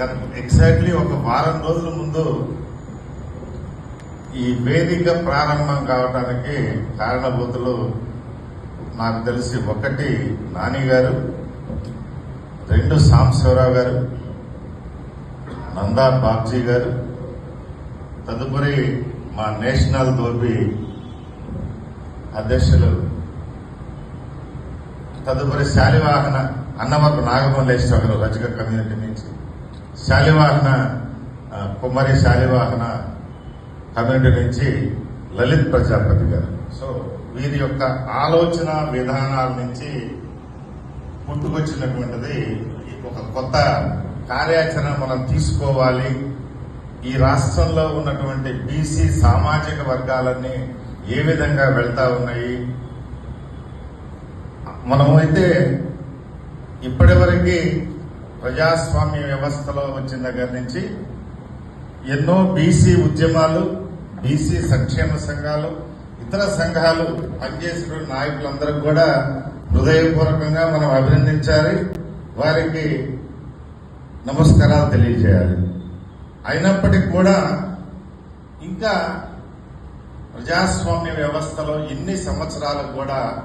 గత ఎగ్జాక్ట్లీ ఒక వారం రోజుల ముందు ఈ వేదిక ప్రారంభం కావడానికి కారణభూతులు నాకు తెలిసి ఒకటి నాని గారు రెండు సాంబశివరావు గారు నందా బాబ్జీ గారు తదుపరి మా నేషనల్ దోబి అధ్యక్షులు తదుపరి శాలివాహన అన్నవరపు నాగమల్లేశ్వర గారు రజక కమ్యూనిటీ నుంచి. శాలివాహన కుమారి శాలివాహన కమ్యూనిటీ నుంచి లలిత్ ప్రజాపతి గారు. సో వీరి యొక్క ఆలోచన విధానాల నుంచి పుట్టుకొచ్చినటువంటిది ఒక కొత్త కార్యాచరణ మనం తీసుకోవాలి. ఈ రాష్ట్రంలో ఉన్నటువంటి బీసీ సామాజిక వర్గాలన్నీ ఏ విధంగా వెళ్తా ఉన్నాయి? మనమైతే ఇప్పటివరకు ప్రజాస్వామ్య వ్యవస్థలో వచ్చిన దగ్గర నుంచి ఎన్నో బీసీ ఉద్యమాలు బీసీ సంక్షేమ సంఘాలు ఇతర సంఘాలు పనిచేసిన నాయకులందరూ కూడా హృదయపూర్వకంగా మనం అభినందించాలి. వారికి నమస్కారాలు తెలియజేయాలి. అయినప్పటికీ కూడా ఇంకా ప్రజాస్వామ్య వ్యవస్థలో ఎన్ని సంవత్సరాలు కూడా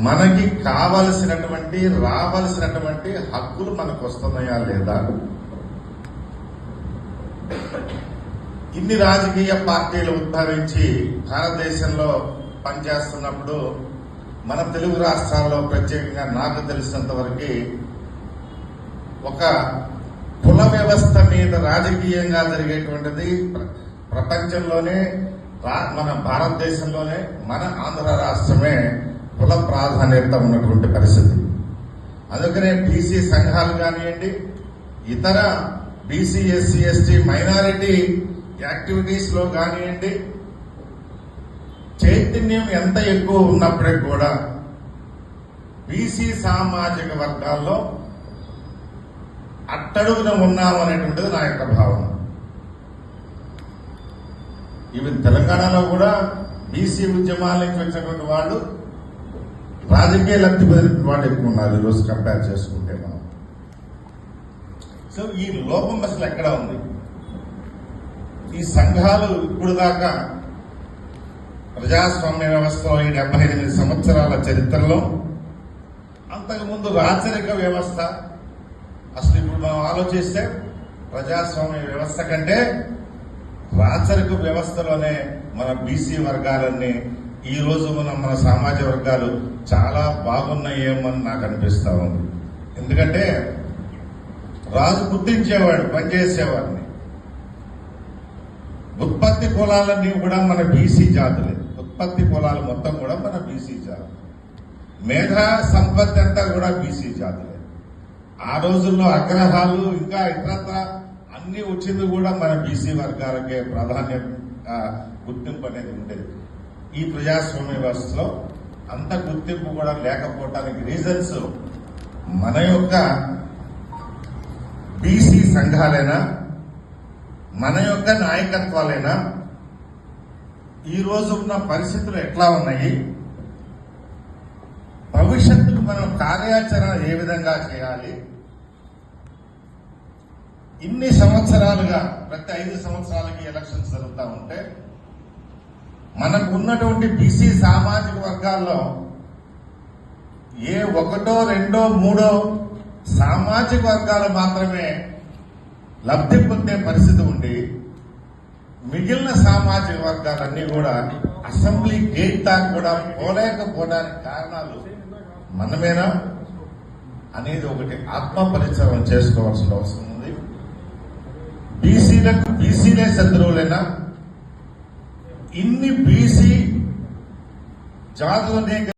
మనకి కావలసినటువంటి రావలసినటువంటి హక్కులు మనకు వస్తున్నాయా లేదా? ఇన్ని రాజకీయ పార్టీలు ఉద్భవించి భారతదేశంలో పనిచేస్తున్నప్పుడు మన తెలుగు రాష్ట్రాల్లో ప్రత్యేకంగా నాకు తెలిసినంత వరకు ఒక కుల వ్యవస్థ మీద రాజకీయంగా జరిగేటువంటిది ప్ర- ప్రపంచంలోనే రా- మన భారతదేశంలోనే మన ఆంధ్ర రాష్ట్రమే కుల ప్రాధాన్యత ఉన్నటువంటి పరిస్థితి. అందుకనే బీసీ సంఘాలు కానివ్వండి ఇతర బీసీ ఎస్సీ ఎస్టీ మైనారిటీ యాక్టివిటీస్లో కానివ్వండి చైతన్యం ఎంత ఎక్కువ ఉన్నప్పటికీ కూడా బీసీ సామాజిక వర్గాల్లో అట్టడుగున ఉన్నామనేటువంటిది నా యొక్క భావన. ఈవెన్ తెలంగాణలో కూడా బీసీ ఉద్యమాల నుంచి వచ్చినటువంటి వాళ్ళు రాజకీయ లబ్ధి పొందిన వాళ్ళు ఎక్కువ ఉన్నారు ఈరోజు కంపేర్ చేసుకుంటే మనం. సో ఈ లోపం అసలు ఎక్కడ ఉంది? ఈ సంఘాలు ఇప్పుడు దాకా ప్రజాస్వామ్య వ్యవస్థలో ఈ డెబ్బై ఎనిమిది సంవత్సరాల చరిత్రలో అంతకుముందు రాచరిక వ్యవస్థ. అసలు ఇప్పుడు మనం ఆలోచిస్తే ప్రజాస్వామ్య వ్యవస్థ కంటే రాచరిక వ్యవస్థలోనే మన బీసీ వర్గాలన్నీ ఈ రోజు మనం మన సమాజ వర్గాలు చాలా బాగున్నాయేమని నాకు అనిపిస్తా ఉంది. ఎందుకంటే రాజు గుర్తించేవాడు పనిచేసేవాడిని ఉత్పత్తి కులాలన్నీ కూడా మన బీసీ జాతులే. ఉత్పత్తి కులాలు మొత్తం కూడా మన బీసీ జాతులు. మేధా సంపత్తి అంతా కూడా బీసీ జాతులే. ఆ రోజుల్లో అగ్రహాలు ఇంకా ఇతరత్ర అన్ని వచ్చింది కూడా మన బీసీ వర్గాలకే ప్రాధాన్యం గుర్తింపు అనేది ఉండేది. ఈ ప్రజాస్వామ్య వ్యవస్థలో అంత గుర్తింపు కూడా లేకపోవటానికి రీజన్స్ మన యొక్క బీసీ సంఘాలైనా మన యొక్క నాయకత్వాలైనా ఈరోజు ఉన్న పరిస్థితులు ఎట్లా ఉన్నాయి? భవిష్యత్తుకు మనం కార్యాచరణ ఏ విధంగా చేయాలి? ఇన్ని సంవత్సరాలుగా ప్రతి ఐదు సంవత్సరాలకి ఎలక్షన్స్ జరుగుతూ ఉంటే మనకు ఉన్నటువంటి బీసీ సామాజిక వర్గాల్లో ఏ ఒకటో రెండో మూడో సామాజిక వర్గాలు మాత్రమే లబ్ధి పొందే పరిస్థితి ఉండి మిగిలిన సామాజిక వర్గాలన్నీ కూడా అసెంబ్లీ గేట్ దాకా కూడా పోలేకపోవడానికి కారణాలు మనమేనా? అనేది ఒకటి ఆత్మపరిచయం చేసుకోవాల్సిన అవసరం ఉంది. బీసీలకు బీసీలే శత్రువులైనా? ఇన్ని బీసీ జాతులనే